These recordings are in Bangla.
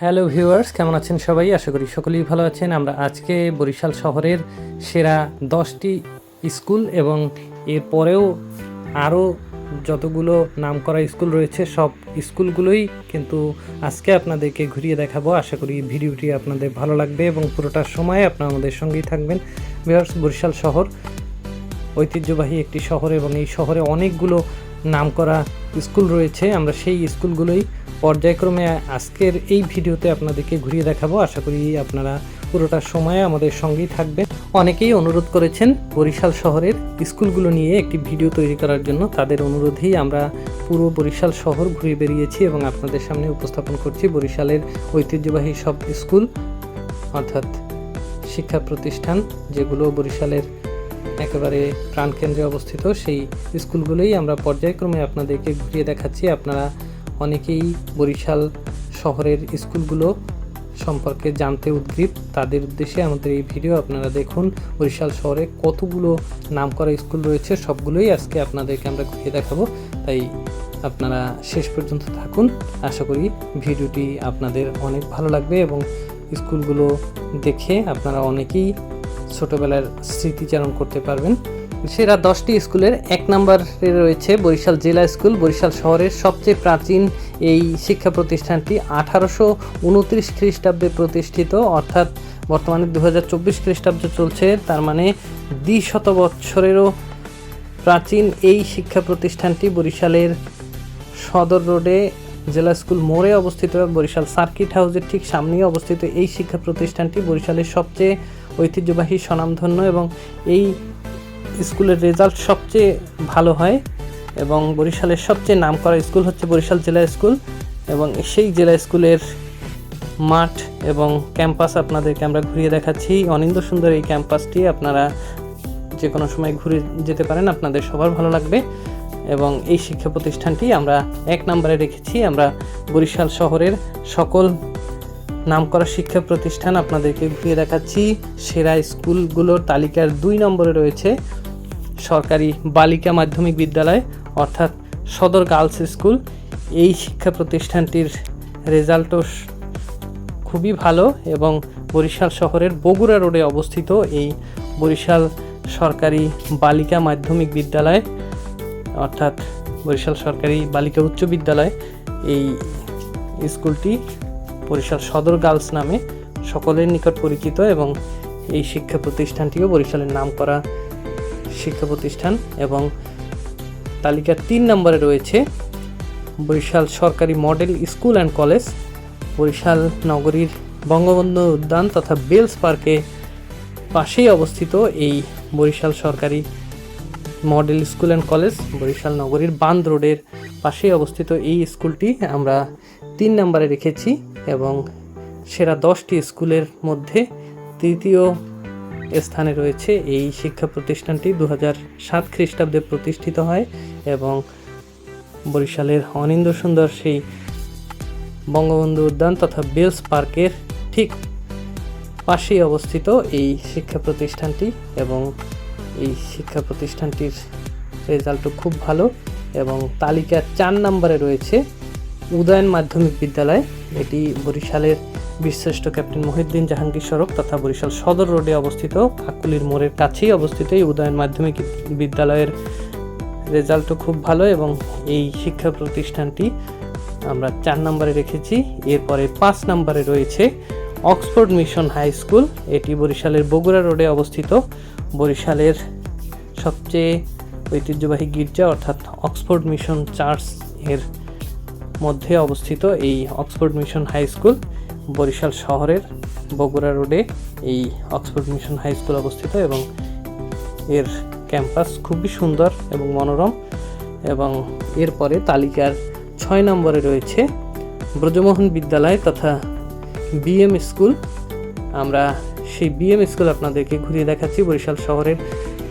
হ্যালো ভিউয়ার্স কেমন আছেন সবাই? আশা করি সকলেই ভালো আছেন। আমরা আজকে বরিশাল শহরের সেরা দশটি স্কুল এবং এর পরেও আরও যতগুলো নামকরা স্কুল রয়েছে, সব স্কুলগুলোই কিন্তু আজকে আপনাদেরকে ঘুরিয়ে দেখাবো। আশা করি ভিডিওটি আপনাদের ভালো লাগবে এবং পুরোটা সময় আপনারা আমাদের সঙ্গেই থাকবেন। ভিউয়ার্স বরিশাল শহর ঐতিহ্যবাহী একটি শহর এবং এই শহরে অনেকগুলো নামকরা স্কুল রয়েছে, আমরা সেই স্কুলগুলোই পর্যায়ক্রমে আজকের এই ভিডিওতে আপনাদেরকে ঘুরিয়ে দেখাবো। আশা করি আপনারা পুরোটা সময় আমাদের সঙ্গেই থাকবেন। অনেকেই অনুরোধ করেছেন বরিশাল শহরের স্কুলগুলো নিয়ে একটি ভিডিও তৈরি করার জন্য। তাদের অনুরোধেই আমরা পুরো বরিশাল শহর ঘুরে বেরিয়েছি এবং আপনাদের সামনে উপস্থাপন করছি বরিশালের ঐতিহ্যবাহী সব স্কুল, অর্থাৎ শিক্ষা প্রতিষ্ঠান, যেগুলো বরিশালের একেবারে প্রাণকেন্দ্রে অবস্থিত, সেই স্কুলগুলোই আমরা পর্যায়ক্রমে আপনাদেরকে ঘুরিয়ে দেখাচ্ছি। আপনারা অনেকেই বরিশাল শহরের স্কুলগুলো সম্পর্কে জানতে উদ্গ্রীব। তাদের উদ্দেশ্যে আমাদের এই ভিডিও আপনারা দেখুন। বরিশাল শহরে কতগুলো নামকরা স্কুল রয়েছে, সবগুলোই আজকে আপনাদেরকে আমরা ঘুরিয়ে দেখাবো। তাই আপনারা শেষ পর্যন্ত থাকুন। আশা করি ভিডিওটি আপনাদের অনেক ভালো লাগবে এবং স্কুলগুলো দেখে আপনারা অনেকেই ছোটবেলার স্মৃতিচারণ করতে পারবেন। সেরা দশটি স্কুলের এক নম্বরে রয়েছে বরিশাল জেলা স্কুল। বরিশাল শহরের সবচেয়ে প্রাচীন এই শিক্ষা প্রতিষ্ঠানটি আঠারোশো উনত্রিশ খ্রিস্টাব্দে প্রতিষ্ঠিত। অর্থাৎ বর্তমানে দু হাজার চব্বিশ খ্রিস্টাব্দ চলছে। তার মানে দ্বিশত বৎসরেরও প্রাচীন এই শিক্ষা প্রতিষ্ঠানটি বরিশালের সদর রোডে জেলা স্কুল মোড়ে অবস্থিত। বরিশাল সার্কিট হাউসের ঠিক সামনেই অবস্থিত এই শিক্ষা প্রতিষ্ঠানটি বরিশালের সবচেয়ে ঐতিহ্যবাহী স্বনামধন্য এবং এই স্কুলের রেজাল্ট সবচেয়ে ভালো হয় এবং বরিশালের সবচেয়ে নামকরা স্কুল হচ্ছে বরিশাল জেলা স্কুল এবং সেই জেলা স্কুলের মাঠ এবং ক্যাম্পাস আপনাদেরকে আমরা ঘুরিয়ে দেখাচ্ছি। অনিন্দ সুন্দর এই ক্যাম্পাসটি আপনারা যে কোনো সময় ঘুরে যেতে পারেন, আপনাদের সবার ভালো লাগবে এবং এই শিক্ষা প্রতিষ্ঠানটি আমরা এক নম্বরে রেখেছি। আমরা বরিশাল শহরের সকল নামকরা শিক্ষা প্রতিষ্ঠান আপনাদেরকে ঘুরিয়ে দেখাচ্ছি। সেরা স্কুলগুলোর তালিকার দুই নম্বরে রয়েছে সরকারি বালিকা মাধ্যমিক বিদ্যালয়, অর্থাৎ সদর গার্লস স্কুল। এই শিক্ষা প্রতিষ্ঠানটির রেজাল্টও খুবই ভালো এবং বরিশাল শহরের বগুড়া রোডে অবস্থিত এই বরিশাল সরকারি বালিকা মাধ্যমিক বিদ্যালয়, অর্থাৎ বরিশাল সরকারি বালিকা উচ্চ বিদ্যালয়। এই স্কুলটি বরিশাল সদর গার্লস নামে সকলের নিকট পরিচিত এবং এই শিক্ষা প্রতিষ্ঠানটিও বরিশালের নাম করা শিক্ষা প্রতিষ্ঠান এবং তালিকার তিন নম্বরে রয়েছে বরিশাল সরকারি model school and college, Barishal নগরীর বঙ্গবন্ধু উদ্যান তথা বেলস পার্কে পাশেই অবস্থিত এই বরিশাল সরকারি model school and college, Barishal নগরীর বান্দ রোডের পাশেই অবস্থিত এই স্কুলটি আমরা তিন নম্বরে রেখেছি। এবং সেরা দশটি স্কুলের মধ্যে তৃতীয় স্থানে রয়েছে এই শিক্ষা প্রতিষ্ঠানটি। দু সাত খ্রিস্টাব্দে প্রতিষ্ঠিত হয় এবং বরিশালের অনিন্দ সুন্দর সেই বঙ্গবন্ধু উদ্যান তথা বেলস পার্কের ঠিক পাশেই অবস্থিত এই শিক্ষা প্রতিষ্ঠানটি এবং এই শিক্ষা প্রতিষ্ঠানটির রেজাল্টও খুব ভালো এবং তালিকার চার নম্বরে রয়েছে উদয়ন মাধ্যমিক বিদ্যালয়। এটি বরিশালের বীরশ্রেষ্ঠ ক্যাপ্টেন মহিউদ্দিন জাহাঙ্গীর সড়ক তথা বরিশাল সদর রোডে অবস্থিত। কাকুলির মোড়ের কাছেই অবস্থিত এই উদয়ন মাধ্যমিক বিদ্যালয়ের রেজাল্টও খুব ভালো এবং এই শিক্ষা প্রতিষ্ঠানটি আমরা চার নম্বরে রেখেছি। এরপরে পাঁচ নম্বরে রয়েছে অক্সফোর্ড মিশন হাই স্কুল। এটি বরিশালের বগুড়া রোডে অবস্থিত। বরিশালের সবচেয়ে ঐতিহ্যবাহী গির্জা অর্থাৎ অক্সফোর্ড মিশন চার্চের মধ্যে অবস্থিত এই Oxford mission high school, Barishal শহরের বগুড়া রোডে এই অক্সফোর্ড মিশন হাই স্কুল অবস্থিত এবং এর ক্যাম্পাস খুবই সুন্দর এবং মনোরম এবং এরপরে তালিকার ছয় নম্বরে রয়েছে ব্রজমোহন বিদ্যালয় তথা বিএম স্কুল। আমরা সেই বিএম স্কুল আপনাদেরকে ঘুরিয়ে দেখাচ্ছি। বরিশাল শহরের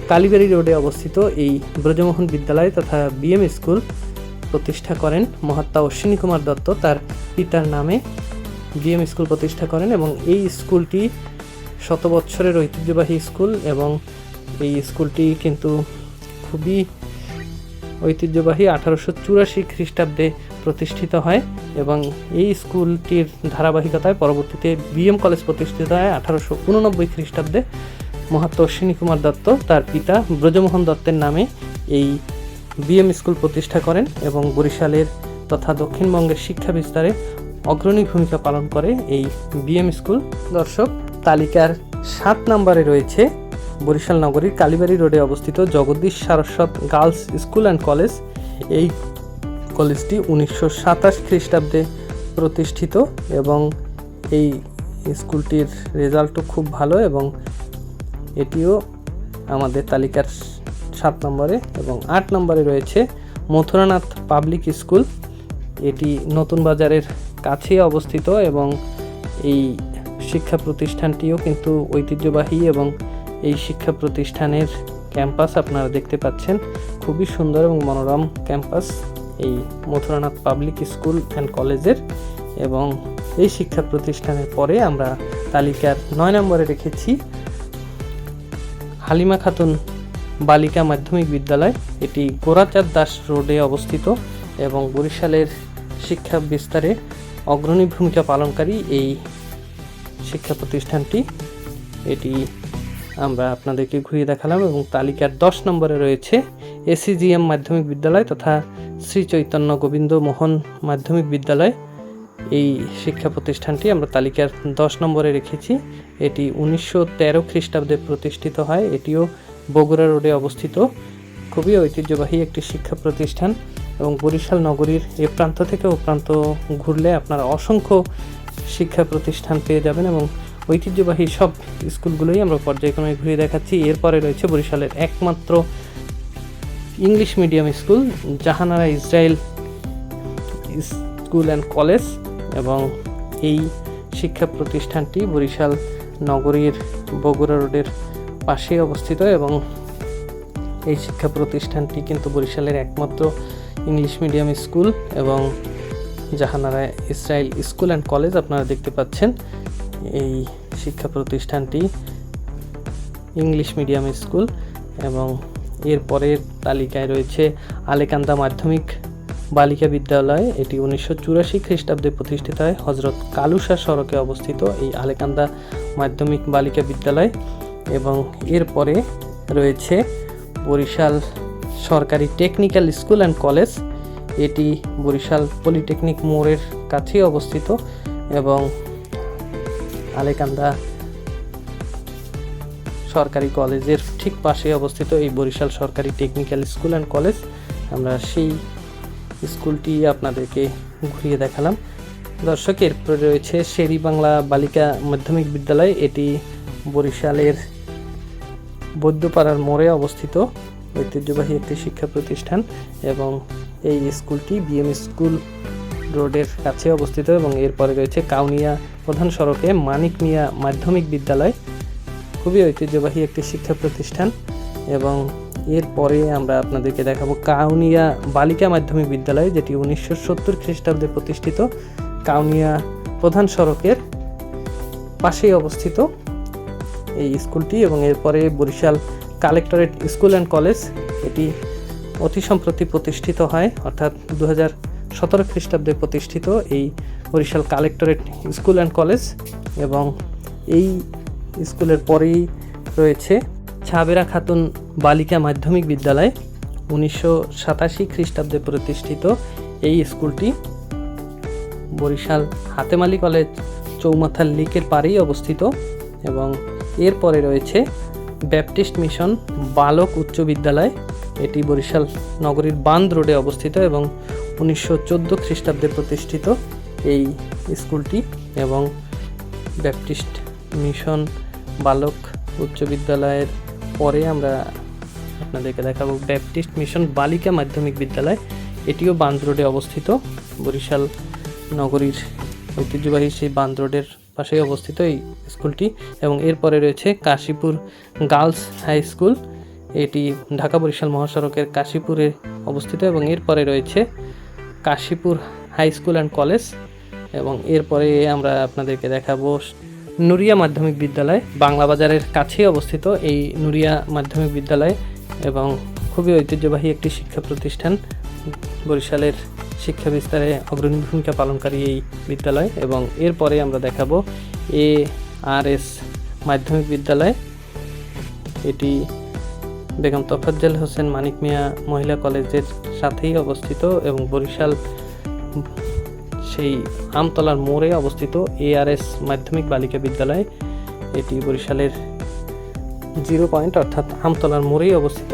কালীবাড়ি রোডে অবস্থিত এই ব্রজমোহন বিদ্যালয় তথা বিএম স্কুল। প্রতিষ্ঠা করেন মহাত্মা অশ্বিনী কুমার দত্ত। তার পিতার নামে বিএম স্কুল প্রতিষ্ঠা করেন এবং এই স্কুলটি শত বৎসরের ঐতিহ্যবাহী স্কুল এবং এই স্কুলটি কিন্তু খুবই ঐতিহ্যবাহী আঠারোশো চুরাশি খ্রিস্টাব্দে প্রতিষ্ঠিত হয় এবং এই স্কুলটির ধারাবাহিকতায় পরবর্তীতে বিএম কলেজ প্রতিষ্ঠিত হয় আঠারোশো উননব্বই খ্রিস্টাব্দে। মহাত্মা অশ্বিনী কুমার দত্ত, তার পিতা ব্রজমোহন দত্তের নামে এই বিএম স্কুল প্রতিষ্ঠা করেন এবং বরিশালের তথা দক্ষিণবঙ্গের শিক্ষা বিস্তারে অগ্রণী ভূমিকা পালন করে এই বিএম স্কুল দর্শক, তালিকার সাত নম্বরে রয়েছে বরিশাল নগরীর কালীবাড়ি রোডে অবস্থিত Jagadish Saraswat girls school and college. এই কলেজটি উনিশশো সাতাশ খ্রিস্টাব্দে প্রতিষ্ঠিত এবং এই স্কুলটির রেজাল্টও খুব ভালো এবং এটিও আমাদের তালিকার সাত নম্বরে এবং আট নম্বরে রয়েছে মথুরানাথ পাবলিক স্কুল। এটি নতুন বাজারের কাছেই অবস্থিত এবং এই শিক্ষা প্রতিষ্ঠানটিও কিন্তু ঐতিহ্যবাহী এবং এই শিক্ষা প্রতিষ্ঠানের ক্যাম্পাস আপনারা দেখতে পাচ্ছেন। খুবই সুন্দর এবং মনোরম ক্যাম্পাস এই মথুরানাথ পাবলিক স্কুল অ্যান্ড কলেজের এবং এই শিক্ষা প্রতিষ্ঠানের পরে আমরা তালিকার নয় নম্বরে রেখেছি হালিমা খাতুন বালিকা মাধ্যমিক বিদ্যালয়, এটি গোরাচাঁদ দাস রোডে অবস্থিত এবং বরিশালের শিক্ষা বিস্তারে অগ্রণী ভূমিকা পালনকারী এই শিক্ষা প্রতিষ্ঠানটি। এটি আমরা আপনাদেরকে ঘুরিয়ে দেখালাম এবং তালিকার দশ নম্বরে রয়েছে এসিজিএম মাধ্যমিক বিদ্যালয় তথা শ্রী চৈতন্য গোবিন্দ মোহন মাধ্যমিক বিদ্যালয়। এই শিক্ষা প্রতিষ্ঠানটি আমরা তালিকার দশ নম্বরে রেখেছি। এটি উনিশশো তেরো খ্রিস্টাব্দে প্রতিষ্ঠিত হয়। এটিও বগুড়া রোডে অবস্থিত খুবই ঐতিহ্যবাহী একটি শিক্ষা প্রতিষ্ঠান এবং বরিশাল নগরীর এ প্রান্ত থেকে ও প্রান্ত ঘুরলে আপনারা অসংখ্য শিক্ষা প্রতিষ্ঠান পেয়ে যাবেন এবং ঐতিহ্যবাহী সব স্কুলগুলোই আমরা পর্যায়ক্রমে ঘুরে দেখাচ্ছি। এরপরে রয়েছে বরিশালের একমাত্র English medium school, Jahanara Israel school and college এবং এই শিক্ষা প্রতিষ্ঠানটি বরিশাল নগরীর বগুড়া রোডের পাশে অবস্থিত এবং এই শিক্ষা প্রতিষ্ঠানটি কিন্তু বরিশালের একমাত্র ইংলিশ মিডিয়াম স্কুল এবং Jahanara Israel school and college আপনারা দেখতে পাচ্ছেন। এই শিক্ষা প্রতিষ্ঠানটি ইংলিশ মিডিয়াম স্কুল এবং এর পরের তালিকায় রয়েছে আলেকান্দা মাধ্যমিক বালিকা বিদ্যালয়। এটি উনিশশো চুরাশি খ্রিস্টাব্দে প্রতিষ্ঠিত হয়। হজরত কালুসা সড়কে অবস্থিত এই আলেকান্দা মাধ্যমিক বালিকা বিদ্যালয়। এবং এরপরে রয়েছে বরিশাল সরকারি টেকনিক্যাল স্কুল অ্যান্ড কলেজ। এটি বরিশাল পলিটেকনিক মোড়ের কাছেই অবস্থিত এবং আলেকান্দা সরকারি কলেজের ঠিক পাশে অবস্থিত এই বরিশাল সরকারি টেকনিক্যাল স্কুল অ্যান্ড কলেজ। আমরা সেই স্কুলটি আপনাদেরকে ঘুরিয়ে দেখালাম। দর্শক, এরপরে রয়েছে শেরি বাংলা বালিকা মাধ্যমিক বিদ্যালয়। এটি বরিশালের বৈদ্যপাড়ার মোড়ে অবস্থিত ঐতিহ্যবাহী একটি শিক্ষা প্রতিষ্ঠান এবং এই স্কুলটি বিএম স্কুল রোডের কাছে অবস্থিত এবং এরপরে রয়েছে কাউনিয়া প্রধান সড়কে মানিক মিয়া মাধ্যমিক বিদ্যালয়। খুবই ঐতিহ্যবাহী একটি শিক্ষা প্রতিষ্ঠান এবং এরপরে আমরা আপনাদেরকে দেখাবো কাউনিয়া বালিকা মাধ্যমিক বিদ্যালয়, যেটি উনিশশো সত্তর খ্রিস্টাব্দে প্রতিষ্ঠিত। কাউনিয়া প্রধান সড়কের পাশেই অবস্থিত। এই স্কুলটি এবং এরপরে Barishal collectorate school and college এটি অতি সম্প্রতি প্রতিষ্ঠিত হয়, অর্থাৎ দু হাজার সতেরো খ্রিস্টাব্দে প্রতিষ্ঠিত এই Barishal collectorate school and college এবং এই স্কুলের পরেই রয়েছে ছাবেরা খাতুন বালিকা মাধ্যমিক বিদ্যালয়, উনিশশো সাতাশি খ্রিস্টাব্দে প্রতিষ্ঠিত এই স্কুলটি। বরিশাল হাতেমালি কলেজ চৌমাথার লিকের পাড়েই অবস্থিত এবং এরপরে রয়েছে ব্যাপটিস্ট মিশন বালক উচ্চ বিদ্যালয়। এটি বরিশাল নগরীর বান্দ রোডে অবস্থিত এবং উনিশশো চোদ্দ খ্রিস্টাব্দে প্রতিষ্ঠিত এই স্কুলটি এবং ব্যাপটিস্ট মিশন বালক উচ্চ বিদ্যালয়ের পরে আমরা আপনাদেরকে দেখাবো ব্যাপটিস্ট মিশন বালিকা মাধ্যমিক বিদ্যালয়। এটিও বান্দ রোডে অবস্থিত। বরিশাল নগরীর ঐতিহ্যবাহী সেই বান্দ রোডের পাশেই অবস্থিত এই স্কুলটি এবং এরপরে রয়েছে কাশীপুর গার্লস হাই স্কুল। এটি ঢাকা বরিশাল মহাসড়কের কাশীপুরে অবস্থিত এবং এরপরে রয়েছে Kashipur high school and college এবং এরপরে আমরা আপনাদেরকে দেখাবো নুরিয়া মাধ্যমিক বিদ্যালয়। বাংলা বাজারের কাছেই অবস্থিত এই নুরিয়া মাধ্যমিক বিদ্যালয় এবং খুবই ঐতিহ্যবাহী একটি শিক্ষা প্রতিষ্ঠান বরিশালের শিক্ষা বিস্তারে অগ্রণী ভূমিকা পালনকারী এই বিদ্যালয় এবং এরপরে আমরা দেখাবো এ আর এস মাধ্যমিক বিদ্যালয়। এটি বেগম তফাজ্জল হোসেন মানিক মিয়া মহিলা কলেজের সাথেই অবস্থিত এবং বরিশাল সেই আমতলার মোড়ে অবস্থিত এআরএস মাধ্যমিক বালিকা বিদ্যালয়। এটি বরিশালের জিরো পয়েন্ট অর্থাৎ আমতলার মোড়েই অবস্থিত।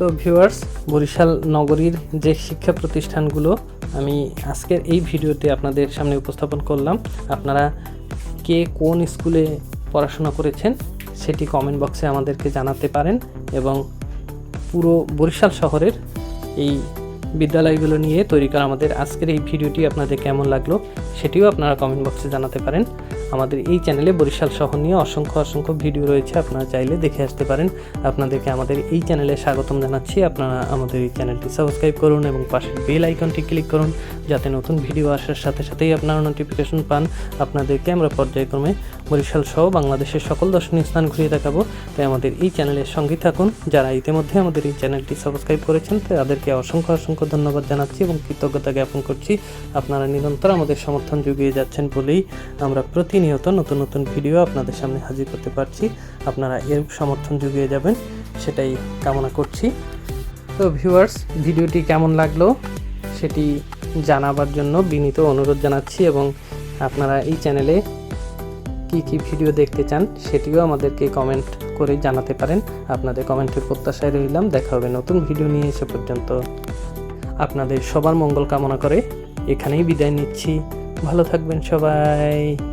তো ভিউয়ার্স বরিশাল নগরীর যে শিক্ষা প্রতিষ্ঠানগুলো আমি আজকের এই ভিডিওতে আপনাদের সামনে উপস্থাপন করলাম, আপনারা কে কোন স্কুলে পড়াশোনা করেছেন সেটি কমেন্ট বক্সে আমাদেরকে জানাতে পারেন এবং পুরো বরিশাল শহরের এই বিদ্যালয়গুলো নিয়ে তৈরি করা আমাদের আজকের এই ভিডিওটি আপনাদের কেমন লাগল সেটিও আপনারা কমেন্ট বক্সে জানাতে পারেন। আমাদের এই চ্যানেলে বরিশাল শহর নিয়ে অসংখ্য অসংখ্য ভিডিও রয়েছে। আপনারা চাইলে দেখে আসতে পারেন। আপনাদেরকে আমাদের এই চ্যানেলে স্বাগতম জানাচ্ছি। আপনারা আমাদের এই চ্যানেলটি সাবস্ক্রাইব করুন এবং পাশের বেল আইকনটি ক্লিক করুন, যাতে নতুন ভিডিও আসার সাথে সাথেই আপনারা নোটিফিকেশন পান। আপনাদেরকে আমরা পর্যায়ক্রমে বরিশাল সহ বাংলাদেশের সকল দর্শনীয় স্থান ঘুরিয়ে দেখাবো। তাই আমাদের এই চ্যানেলের সঙ্গে থাকুন। যারা ইতিমধ্যে আমাদের এই চ্যানেলটি সাবস্ক্রাইব করেছেন তাদেরকে অসংখ্য অসংখ্য ধন্যবাদ জানাচ্ছি এবং কৃতজ্ঞতা জ্ঞাপন করছি। আপনারা নিরন্তর আমাদের সমর্থন জুগিয়ে যাচ্ছেন বলেই আমরা প্রতিনিয়ত নতুন নতুন ভিডিও আপনাদের সামনে হাজির করতে পারছি। আপনারা এর সমর্থন জুগিয়ে যাবেন, সেটাই কামনা করছি। তো ভিউয়ার্স ভিডিওটি কেমন লাগল সেটি জানাবার জন্য বিনীত অনুরোধ জানাচ্ছি এবং আপনারা এই চ্যানেলে কি কি ভিডিও দেখতে চান সেটিও আমাদেরকে কমেন্ট করে জানাতে পারেন। আপনাদের কমেন্টের প্রত্যাশায় রইলাম। দেখা হবে নতুন ভিডিও নিয়ে এসে পর্যন্ত। আপনাদের সবার মঙ্গল কামনা করে এখানেই বিদায় নিচ্ছি। ভালো থাকবেন সবাই।